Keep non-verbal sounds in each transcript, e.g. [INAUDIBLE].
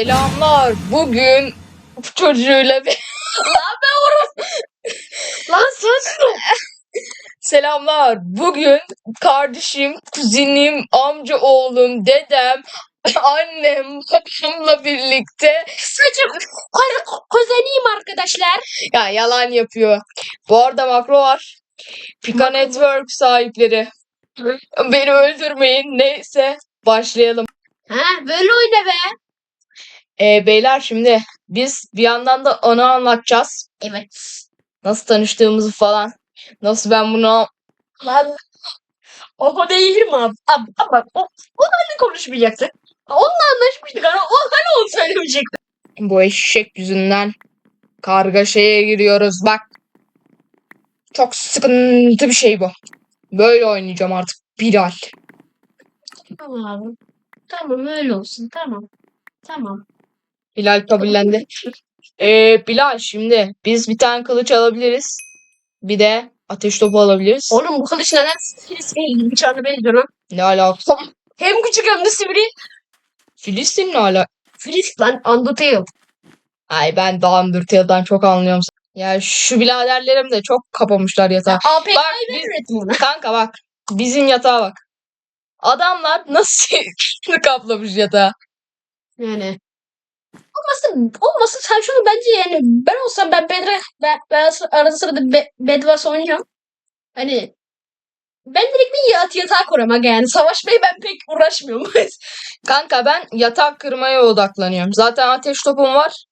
Selamlar. Bugün çocuğuyla bir... Lan sus. Selamlar. Bugün kardeşim, kuzenim, amca oğlum, dedem, annem, babamla birlikte Saçım. Kuzeniyim arkadaşlar. ya yalan yapıyor. Bu arada makro var. Pika Network sahipleri. Beni öldürmeyin. Neyse başlayalım. Ha böyle oyna be. Ee, beyler şimdi biz bir yandan da onu anlatacağız. Evet. Nasıl tanıştığımızı falan. Nasıl ben bunu Lan. O değilim abi. Abi, ama o, o hani konuşmayacaktık. Onunla anlaşmıştık ama o hani onu söylemeyecekti. bu eşek yüzünden kargaşaya giriyoruz. Bak. Çok sıkıntı bir şey bu. Böyle oynayacağım artık. Bilal. Tamam abi. Tamam öyle olsun tamam. Tamam. Bilal kabullendi. Ee, Bilal şimdi biz bir tane kılıç alabiliriz. Bir de ateş topu alabiliriz. Oğlum bu kılıç neden Filistin bıçağına benziyor lan? Ne alaka? Hem küçük hem de sivri. Filistin ne alaka? Filis lan Undertale. Ay ben daha Undertale'dan çok anlıyorum. Ya şu biraderlerim de çok kapamışlar yatağı. APK'yı Bak ben ürettim bunu. [LAUGHS] Kanka bak. Bizim yatağa bak. Adamlar nasıl [LAUGHS] kaplamış yatağı. Yani. Olmasın, olmasın sen şunu bence yani ben olsam ben Bedra ben, ben arada sırada Be, oynuyorum. Hani ben direkt bir yat yatağa kuram yani. Savaşmayı ben pek uğraşmıyorum. [LAUGHS] Kanka ben yatak kırmaya odaklanıyorum. Zaten ateş topum var.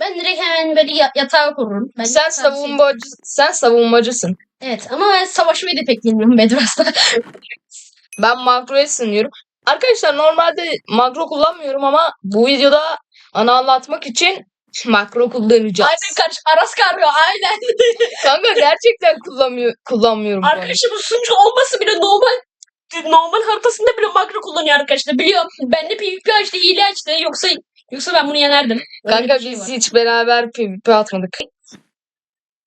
ben direkt hemen böyle ya- yatağa kururum. Ben sen şey- savunmacı sen savunmacısın. Evet ama ben savaşmayı da pek bilmiyorum Bedwars'ta. [LAUGHS] Ben makroya sınıyorum. Arkadaşlar normalde makro kullanmıyorum ama bu videoda ana anlatmak için makro kullanacağız. aynen kaç Aras karıyor aynen. [LAUGHS] Kanka gerçekten kullanmıyor, kullanmıyorum. bu arada. Arkadaşım sunucu olması bile normal normal haritasında bile makro kullanıyor arkadaşlar. Biliyorum. Ben de PvP açtı, hile açtı. Yoksa yoksa ben bunu yenerdim. Öyle Kanka bir şey biz var. hiç beraber PvP atmadık.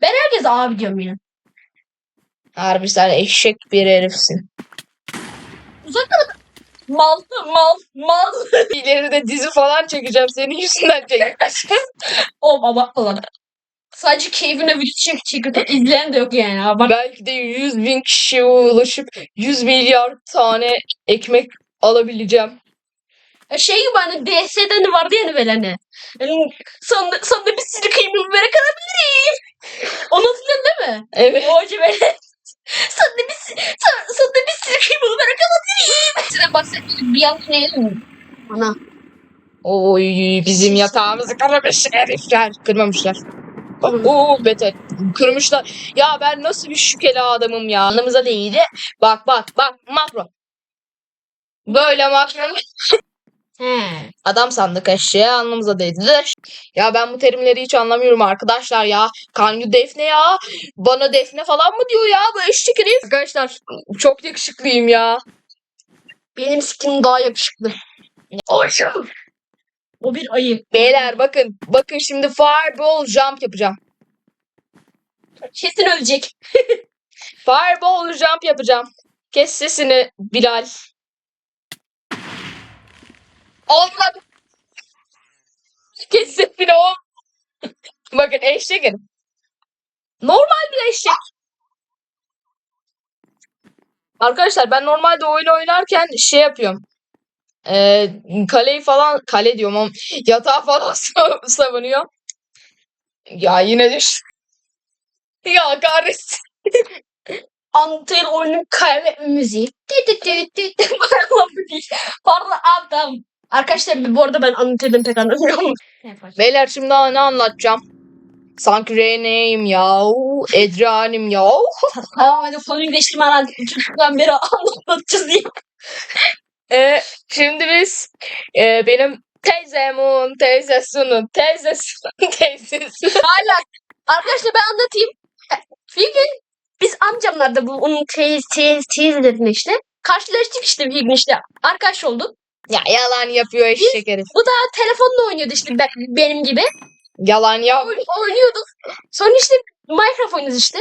Herkes abi diyorum ya. Harbi sen eşek bir herifsin. Uzakta mal mal mal. [LAUGHS] İleride dizi falan çekeceğim senin yüzünden çekeceğim. o baba falan. Sadece keyfine video çek çekiyor. İzleyen de yok yani. Abi. Belki de 100 bin kişiye ulaşıp 100 milyar tane ekmek alabileceğim. Ya Şey gibi hani DS'den vardı yani böyle hani. Yani sonunda, sonunda bir sürü kıymalı börek alabilirim. Onu hatırlıyorsun değil mi? Evet. O hoca böyle. Sonunda bir, son, sonunda bir kıymalı börek alabilirim. Size bahsettiğim bir an ne yedim? Ana. Oy bizim yatağımızı kırmış herifler. Kırmamışlar. Oo beter. Kırmışlar. Ya ben nasıl bir şükeli adamım ya. Yanımıza değdi. Bak bak bak makro. Böyle makro. He. Adam sandık eşeğe alnımıza değdi de. Ya ben bu terimleri hiç anlamıyorum arkadaşlar ya. Kanyu Defne ya. Bana Defne falan mı diyor ya bu eşek herif. Arkadaşlar çok yakışıklıyım ya. Benim skinim daha yakışıklı. Oğlum. O bir ayı. Beyler bakın. Bakın şimdi fireball jump yapacağım. Kesin ölecek. [LAUGHS] Fireball jump yapacağım. Kes sesini Bilal. Olmadı. Kes sesini o. Bakın eşek herif. Normal bir eşek. Arkadaşlar ben normalde oyun oynarken şey yapıyorum. Ee, kaleyi falan kale diyorum ama yatağı falan [LAUGHS] sav- savunuyor. Ya yine düş. Ya kahretsin. Undertale oyunun kaybetme müziği. Değil. [LAUGHS] Pardon adam. Arkadaşlar bu arada ben Undertale'den pek anlamıyorum. Beyler şimdi daha ne anlatacağım? Sanki Rene'yim ya. Edran'im ya. Tamam hadi konuyu değiştirme lan. Çocuktan beri anlatacağız diye. Ee, şimdi biz e, benim teyzemin teyzesinin teyzesinin [LAUGHS] teyzesi. Hala. Arkadaşlar ben anlatayım. Bir gün biz amcamlarda bu onun teyze teyze teyzelerine işte karşılaştık işte bir gün işte arkadaş olduk. Ya yalan yapıyor eşek herif. Bu da telefonla oynuyordu işte ben, benim gibi. Yalan ya. Oy- oynuyorduk. Sonra işte Minecraft oynuyoruz işte.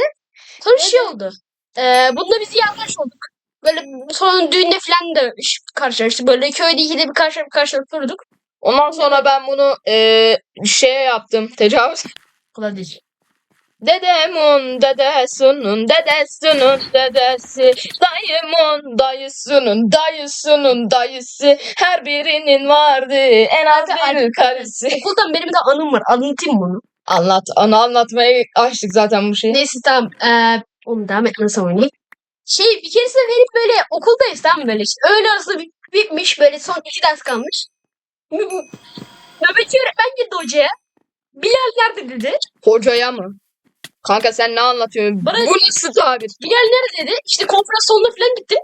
Sonra şey oldu. Ee, bununla biz iyi arkadaş olduk. Böyle sonra düğünde falan da karşılaştık. Böyle köyde ikide bir karşı karşılık durduk. Ondan sonra ben bunu eee şeye yaptım. Tecavüz. Kadar değil. Dedemun dedesinin dedesinin dedesi dayımın dayısının dayısının dayısı her birinin vardı en az bir karısı. Okuldan benim de anım var. Anlatayım bunu. Anlat, ana anlatmaya açtık zaten bu şeyi. Neyse tamam. Ee, onu devam etmesem oynayayım. Şey bir keresinde verip böyle okuldayız tamam mı böyle işte. Öğle arası bit- bitmiş böyle son iki ders kalmış. Nöbetçi öğretmen girdi hocaya. Bilal nerede dedi. Hocaya mı? Kanka sen ne anlatıyorsun? Bana- Bu nasıl tabir? Bilal nerede dedi. İşte konferans salonuna falan gitti.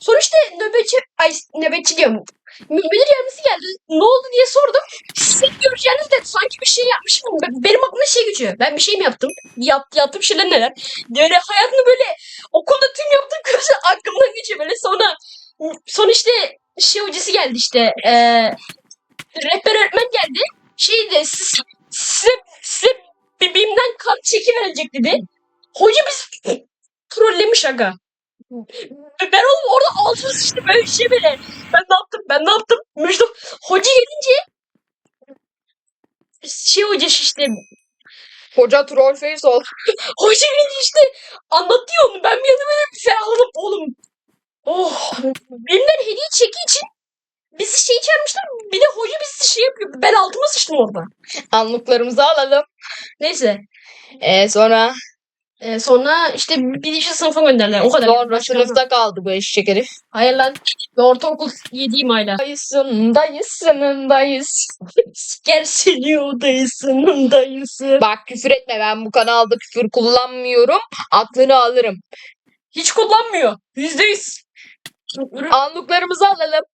Sonra işte nöbetçi, ay nöbetçi diyorum. Mü- Müdür yardımcısı geldi. Ne oldu diye sordum. Sizin göreceğiniz dedi. Sanki bir şey yapmışım. Be- Benim aklıma şey geçiyor. Ben bir şey mi yaptım? Yap, yaptığım şeyler neler? Böyle hayatımda böyle okulda tüm yaptığım [LAUGHS] kızı aklımdan geçiyor. Böyle sonra sonra işte şey hocası geldi işte. Eee rehber öğretmen geldi. Şey dedi. Siz, size, size bir BİM'den kan çeki verecek dedi. Hoca biz trollemiş aga. Ben oğlum orada altıma sıçtım böyle bir şey böyle. Ben ne yaptım ben ne yaptım? Müjde hoca gelince şey hoca işte Hoca troll face ol. [LAUGHS] hoca gelince işte anlatıyor onu. Ben bir yana böyle bir ferahlanıp oğlum. Oh. Benimden hediye çeki için bizi şey çağırmışlar. Bir de hoca bizi şey yapıyor. Ben altıma sıçtım orada. Anlıklarımızı alalım. Neyse. Ee, sonra Ee, sonra işte birinci sınıfa gönderdiler. O kadar. sonra sınıfta kaldı bu eşek herif. Hayır lan. Ve ortaokul yediğim dayısının dayısı. Siker seni o dayısının dayısı. Bak küfür etme ben bu kanalda küfür kullanmıyorum. Aklını alırım. Hiç kullanmıyor. Yüzde yüz. Anlıklarımızı alalım.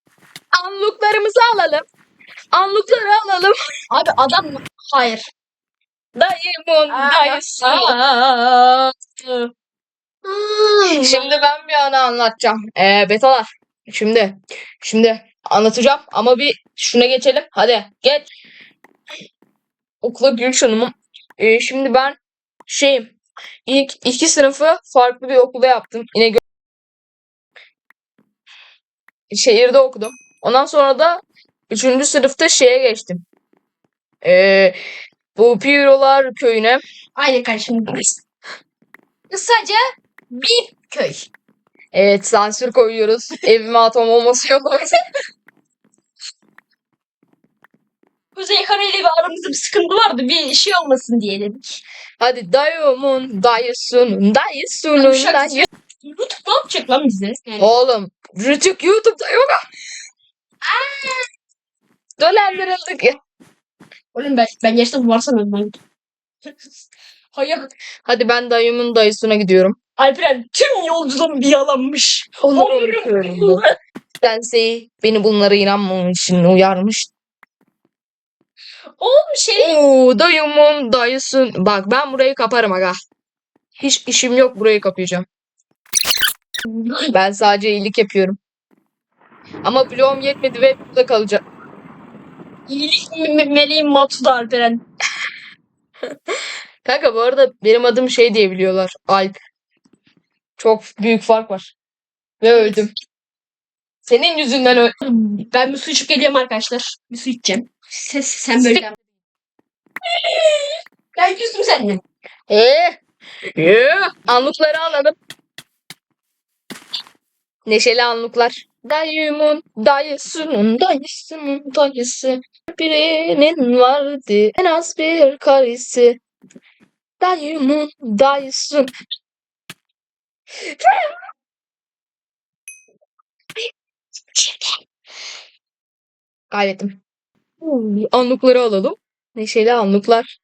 Anlıklarımızı alalım. Anlıkları alalım. Abi adam hayır. Dayımın dayısı. Şimdi ben bir anı anlatacağım. Ee, betalar. Şimdi. Şimdi anlatacağım ama bir şuna geçelim. Hadi geç. Okula giriş hanımım. Ee, şimdi ben şeyim. İlk iki sınıfı farklı bir okulda yaptım. Yine şehirde okudum. Ondan sonra da üçüncü sınıfta şeye geçtim. Ee, bu Pirolar köyüne. Aynen kardeşim. Kısaca bir köy. Evet sansür koyuyoruz. [LAUGHS] Evime atom olması yok. [LAUGHS] Kuzey Kara ile bir aramızda bir sıkıntı vardı. Bir şey olmasın diye dedik. Hadi dayımın dayısının dayısının dayı. YouTube ne yapacak lan bize? Yani Oğlum Rütük YouTube'da yok. Dolandırıldık ya. oğlum ben, ben gerçekten varsa ben. [LAUGHS] Hayır. Hadi ben dayımın dayısına gidiyorum. Alperen tüm yolculuğum bir yalanmış. Onları [LAUGHS] bu. Sensei beni bunlara inanmamam için uyarmış. Oğlum şey Oo dayımın dayısın. Bak ben burayı kaparım aga. Hiç işim yok burayı kapayacağım. Ben sadece iyilik yapıyorum. Ama bloğum yetmedi ve burada kalacak. iyilik me- me- meleğim Matu'da Alperen. [LAUGHS] Kanka bu arada benim adım şey diye biliyorlar. Alp. Çok büyük fark var. Ve öldüm. Senin yüzünden öldüm. Ben bir su içip geliyorum arkadaşlar. Bir su içeceğim. Sen, sen böyle. [LAUGHS] ben küstüm seninle. Eee? Eee? Anlıkları alalım. Neşeli anlıklar. Dayımın dayısının dayısının dayısı. Birinin vardı en az bir karısı. Dayımın dayısın. Kaybettim. Anlıkları alalım. Neşeli anlıklar.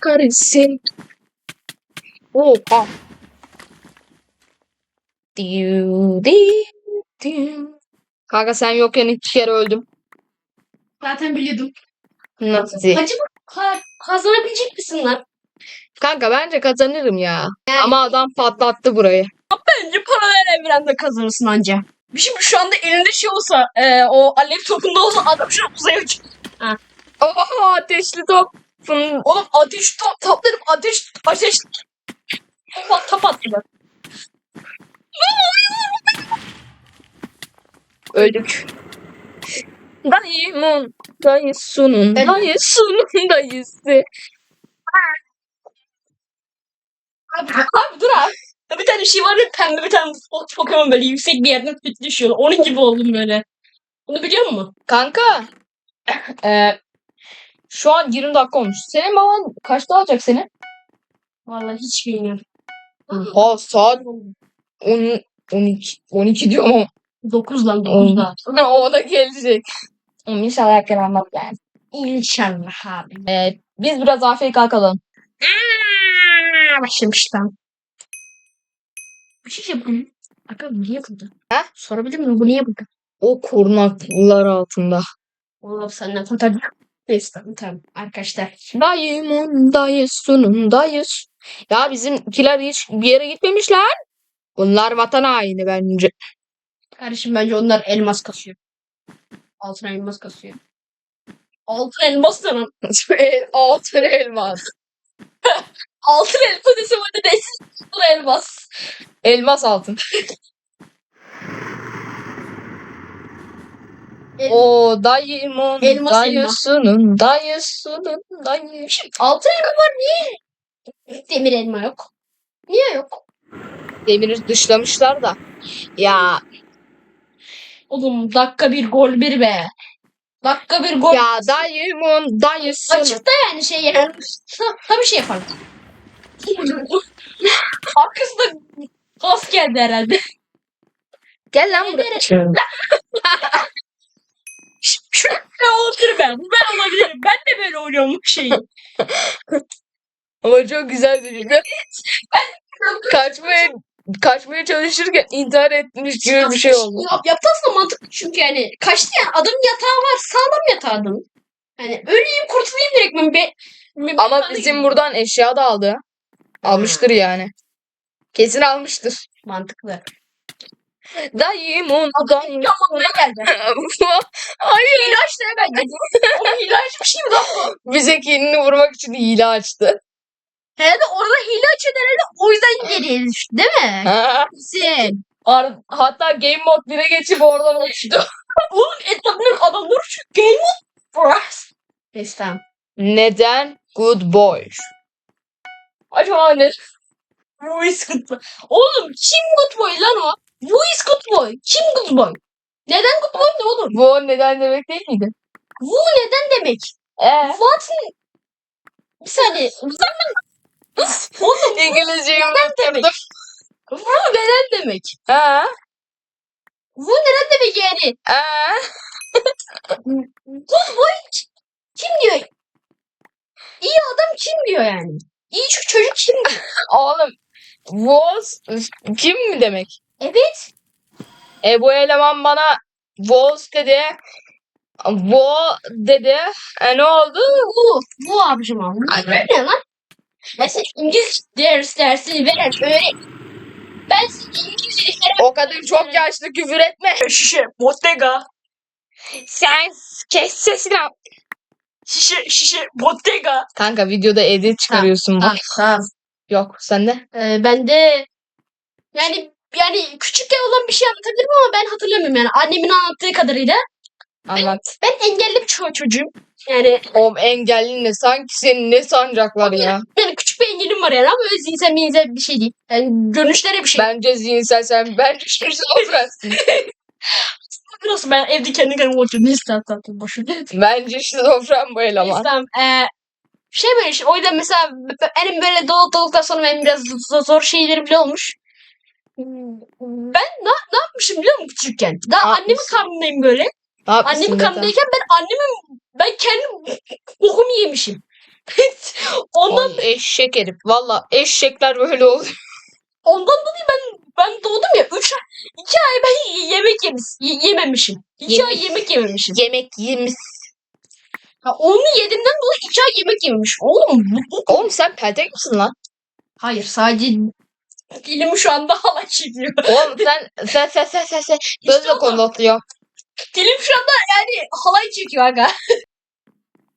Karısı. Oha. Diu, diu. Kanka sen yokken iki kere öldüm. Zaten biliyordum. Nasıl? Acaba ka- kazanabilecek misin lan? Kanka bence kazanırım ya. Ama adam patlattı burayı. Bence paralel evrende kazanırsın anca. Şimdi şu anda elinde şey olsa, e, o alev topunda olsa adam şu uzaya uç. Oha ateşli top. Oğlum ateş top, toplarım ateş, ateş. Top, top attı. Öldük. Dayımın dayısunun Evet. dayısunun dayısı. Abi, abi dur abi. Bir tane şey var ya pembe bir tane Pokemon böyle yüksek bir yerden düşüyor. Onun gibi oldum böyle. Bunu biliyor musun? Kanka. [LAUGHS] eee, şu an 20 dakika olmuş. Senin baban kaçta alacak seni? Vallahi hiç bilmiyorum. Ha saat 10, 12, 12 diyorum ama. 9 lan On. 9'da. [LAUGHS] o da gelecek. Oğlum İnşallah erken almaz yani. İnşallah abi. Eee, biz biraz AFK kalalım. Aa, Başlamıştım. Bir şey yapayım. Aga bu niye burada? Ha? Sorabilir miyim bu niye burada? O korunaklılar altında. Oğlum senden kurtaracak. Neyse tamam tamam. Arkadaşlar. Dayımın dayısunun dayıs. Ya bizimkiler hiç bir yere gitmemişler. Bunlar vatan haini bence. Kardeşim bence onlar elmas kasıyor. Altın elmas kasıyor. Altın elmas da lan. [LAUGHS] Altın elmas. [LAUGHS] Altın elmas desem hadi desin. Altın elmas. Elmas altın. El- O dayımın Elmas, dayısunun dayısunun dayıs. Altın elma var niye? Demir elma yok. Niye yok? Demiri dışlamışlar da. Ya Oğlum dakika bir gol bir be. Dakika bir gol. ya dayımın dayısunun. Açıkta yani şey yani. Ta- Tabii şey yaparım. Arkasında gaz geldi herhalde. Gel lan buraya. Ne olabilir ben? Ben olabilirim. Ben de böyle oynuyorum bu şeyi. Ama çok güzel bir video. kaçmaya kaçmaya çalışırken intihar etmiş gibi bir şey oldu. Yap, yaptı aslında mantıklı çünkü yani kaçtı yani adamın yatağı var sağlam yatağı adamın. Yani öleyim kurtulayım direkt ben. Be, be- Ama bizim buradan eşya da aldı. Almıştır yani. Kesin almıştır. mantıklı. Dayımın Adam yapmamaya geldi. [LAUGHS] Hayır. İlaç ne bence? O ilaç bir şey mi lan bu? Bize kendini vurmak için hile açtı. Herhalde orada hile açıyor herhalde o yüzden geriye düştü değil mi? Ha. Kesin. Ar- Hatta game mode 1'e geçip oradan uçtu. [LAUGHS] Oğlum etrafındaki adamlar şu game mode bros. Neyse tamam. Neden good boy? Acaba ne? Ruiz good boy. Oğlum kim good boy lan o? Ruiz good boy. Kim good boy? Neden good boy ne oğlum? Bu neden demek değil miydi? Bu neden demek? Ee, What? Bir saniye. Oğlum İngilizceyi demek? Bu neden demek? Ha? Bu neden demek yani? Ha? Good boy kim diyor? İyi adam kim diyor yani? İyi şu çocuk kim diyor? [LAUGHS] Oğlum was kim mi demek? Evet. E bu eleman bana was dedi. Wo dedi. E ne oldu? Bu. Bu abicim abi. Evet. Ne lan? Mesela İngilizce ders dersini veren öğret. Ben İngilizce O kadın çok yaşlı küfür etme. Şişe, bottega. Sen kes sesini. al. Şişe, şişe, bottega. Kanka videoda edit çıkarıyorsun bak. tamam. Yok sende. Ee, ben de yani yani küçükken olan bir şey anlatabilirim ama ben hatırlamıyorum yani annemin anlattığı kadarıyla. Anlat. Ben engelli bir ço- çocuğum. Yani O engelli ne? Sanki senin ne sancaklar ya? [LAUGHS] yani küçük bir engelim var yani ama öyle zihinsel mihinsel bir şey değil. Yani görünüşlere bir şey. Bence zihinsel sen bence şizofrensin. [LAUGHS] Nasıl ben evde kendi kendime oturuyorum. Neyse tamam tamam tamam, boş ver. bence şizofren bu eleman. tamam. Ee, şey böyle işte o yüzden mesela benim böyle doğu doğduktan sonra benim biraz zor, zor şeylerim bile olmuş. Ben ne, ne yapmışım biliyor musun küçükken? Daha Ne annemin yapmışsın? karnındayım böyle. Yapmışsın Annemin Mete? karnındayken ben annemin ben kendim bokumu yemişim. [LAUGHS] ondan Oy, eşek herif. Valla eşekler böyle oluyor. [LAUGHS] ondan dolayı ben ben doğdum ya 3 2 ay ben y- yemek yemiş, y- yememişim. 2 ay yemek yememişim. Yemek yemiş. Ha, onu yediğimden dolayı 2 ay yemek yememiş. Oğlum bu, bu- Oğlum sen peltek misin lan? Hayır sadece dilim şu anda [LAUGHS] halay çekiyor. Oğlum sen sen sen sen sen, sen gözle oğlum. konuşuyor. Dilim şu anda yani halay çekiyor aga.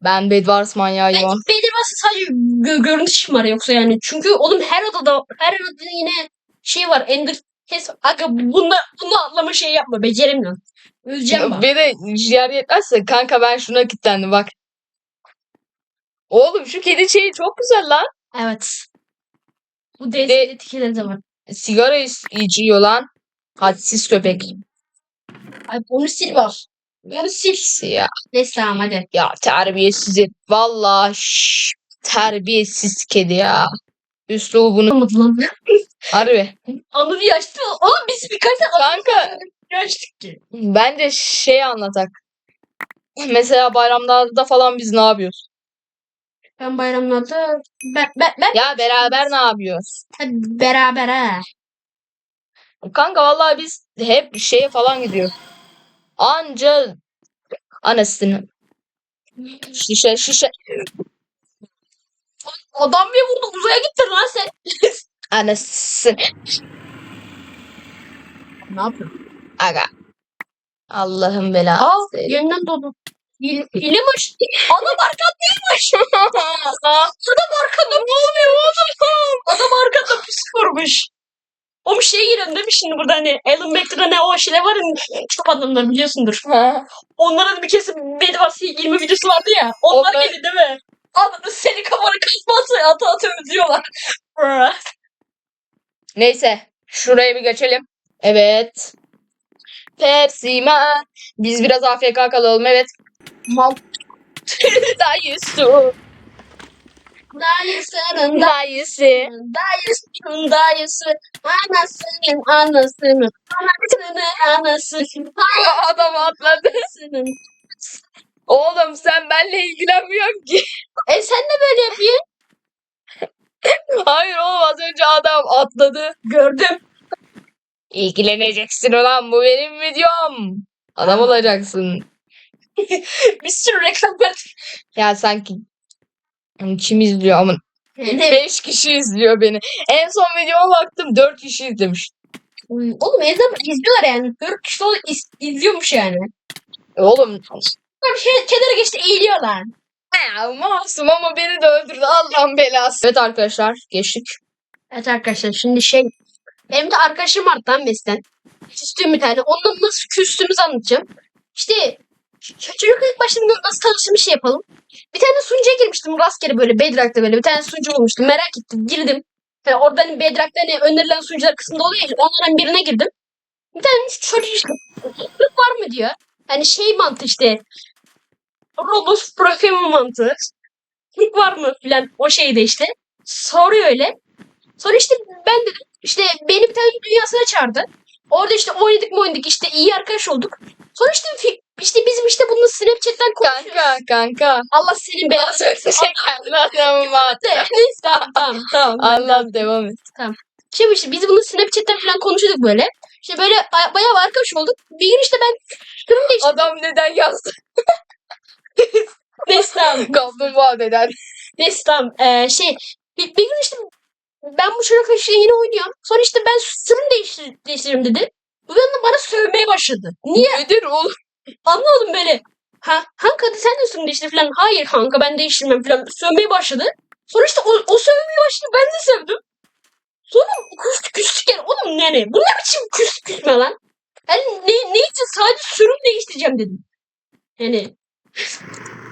Ben Bedwars manyağıyım. Ben aslında sadece gö- görünüş var yoksa yani. Çünkü oğlum her odada her odada yine şey var. Ender kes aga bunda bunu atlama şey yapma beceremiyorum. Öleceğim bak. Bir de ciğer yetmezse kanka ben şuna kilitlendim bak. Oğlum şu kedi şeyi çok güzel lan. Evet. Bu DS'de tikeleri zaman. Sigara is- içiyor lan. Hadsiz köpek. Ay onu sil bak. Onu sil. Ya, Neyse tamam hadi. ya terbiyesiz herif. Vallahi şşş, terbiyesiz kedi ya. Üslubunu Anladı lan. harbi. Anladı yaşlı. Oğlum biz birkaç tane Kanka yaştık ki. bence şey anlatak. Mesela bayramlarda falan biz ne yapıyoruz? Ben bayramlarda ben, ben, ben Ya beraber ne yapıyoruz? Hadi beraber ha. Kanka vallahi biz hep şeye falan gidiyor. Anca anasını. Şişe şişe Adam bir vurdu uzaya gittin lan sen. [LAUGHS] anasını. Ne yapıyorsun? Aga. Allah'ım belası. yeniden doğdu. Hil, hilemiş. Adam arkandaymış. [LAUGHS] Adam arkanda ne oluyor oğlum? Adam arkanda pis kurmuş. O bir şey geliyor değil mi şimdi burada hani Alan Baker'da ne o şeyler var ya çok adamlar biliyorsundur. Onların bir kesim Bedwars 20 videosu vardı ya. Onlar Onlar- geldi değil mi? Anladın seni kafanı kasması ata ata ödüyorlar. [LAUGHS] Neyse. Şuraya bir geçelim. Evet. Pepsi Man. Biz biraz AFK kalalım evet. Mal [LAUGHS] Dayısı. Dayısının Dayısı. dayısının dayısı anasının anasının anasının anasının Adam atladı. anasının. Oğlum sen benimle ilgilenmiyorsun ki. E sen de böyle yapıyorsun. Hayır oğlum az önce adam atladı. Gördüm. İlgileneceksin ulan bu benim videom. Adam olacaksın. [LAUGHS] Bir sürü reklam ver. Ya sanki Yani kim izliyor ama Ne? 5 kişi izliyor beni. En son videoma baktım 4 kişi izlemiş. Oğlum evde izliyorlar yani. Dört kişi de iz, izliyormuş yani. Oğlum Tabii şey, kenara geçti eğiliyorlar. ya, masum ama beni de öldürdü Allah'ın belası. Evet arkadaşlar geçtik. Evet arkadaşlar şimdi şey benim de arkadaşım vardı lan Meslen. Küstüğüm bir tane. Onunla nasıl küstüğümüzü anlatacağım. İşte çocuk ilk başta nasıl tanıştığımı şey yapalım. Bir tane sunucuya girmiştim rastgele böyle Bedrock'ta böyle bir tane sunucu bulmuştum. Merak ettim girdim. Yani orada hani Bedrock'ta hani önerilen sunucular kısmında oluyor ya onlardan birine girdim. Bir tane çocuk işte "Kırık var mı diyor. Hani şey mantığı işte Roblox profil mantığı. Kırık var mı filan o şeyde işte. Soruyor öyle. Sonra işte ben dedim işte beni bir tane dünyasına çağırdı. Orada işte oynadık mı oynadık işte iyi arkadaş olduk. Sonra işte işte bizim işte bununla Snapchat'ten konuşuyoruz. Kanka kanka. Allah senin belasını versin. [LAUGHS] Adamım var. Neyse tamam tamam tamam. Allah devam et. Şimdi işte biz bunu Snapchat'ten falan konuşuyorduk böyle. İşte böyle baya- bayağı arkadaş olduk. Bir gün işte ben şunu değiştirdim. Adam neden yazdı? [LAUGHS] Neyse tamam. Kaplumbağa neden? Neyse tamam. Ee, şey bir, bir gün işte ben bu çocukla işte yeni oynuyorum. Sonra işte ben sırrımı değiştir, değiştiririm dedi. Bu yandan bana sövmeye başladı. Niye? Nedir oğlum? Anlamadım böyle. Ha, Hanka hadi sen de sırrını değiştir falan. Hayır Hanka ben değiştirmem falan. Sövmeye başladı. Sonra işte o, o sövmeye başladı. Ben de sevdim. Sonra küstü küstük yani. Oğlum yani bu ne biçim küs küsme lan? Yani ne, ne için sadece sürüm değiştireceğim dedim. Yani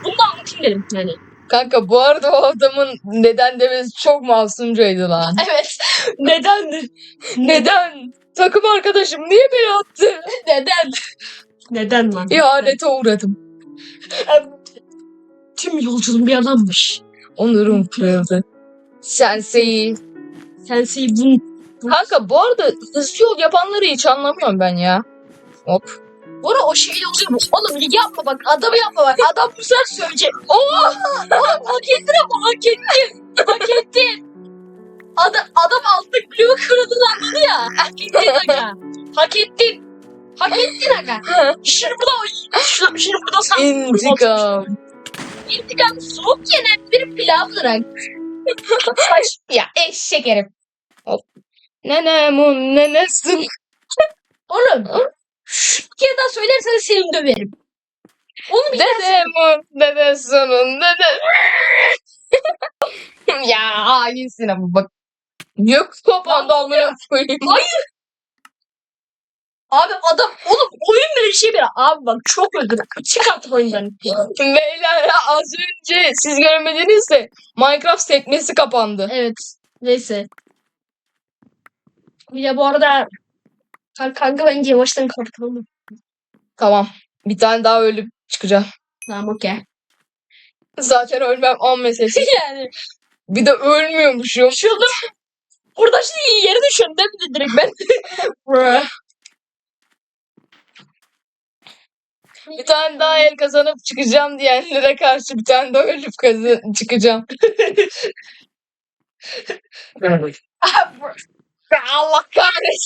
bunu da anlatayım dedim yani. Kanka bu arada o adamın neden demesi çok masumcaydı lan. [LAUGHS] Evet. Neden? Neden? Takım arkadaşım niye beni attı? Neden? Neden lan? İhanete uğradım. Tüm yolculuğum bir yalanmış. Onurum kırıldı. Sensei. Sensei bunun Kanka bu arada hızlı yol yapanları hiç anlamıyorum ben ya. Hop. Bu ara o şey oluyor mu? Oğlum yapma bak adamı yapma bak. Adam bu sefer söyleyecek. Oo! Oğlum hak ettin ama hak ettin. Hak ettin. Adam, adam alttaki bloğu kırdığını anladı ya. Hak ettin aga. Hak ettin. Hak ettin aga. Şimdi burada, şimdi, şimdi burada sen İntikam. intikam soğuk yenen bir pilavdır aga. ya eşek herif. Hop. Nenemun nenesin. Oğlum şu kere daha söylersen seni döverim. Onu bir Dedemun dedesunun dede. [LAUGHS] ya hainsin ama bak. Yok kapandı amına koyayım. Hayır. Abi adam oğlum oyun böyle bir şey bir. Abi bak çok öldür. Çık artık oyundan. Beyler ya az önce siz görmediniz de Minecraft sekmesi kapandı. Evet. Neyse. Bir de bu arada kanka, kanka bence yavaştan kalkalım. Tamam. Bir tane daha ölüp çıkacağım. Tamam okey. Zaten ölmem an meselesi. [LAUGHS] yani Bir de ölmüyormuşum. şurada burada şimdi yere düşüyorum değil mi direkt ben? [LAUGHS] Bir tane daha el kazanıp çıkacağım diyenlere karşı bir tane daha ölüp kazan çıkacağım. [LAUGHS] Allah kahretsin.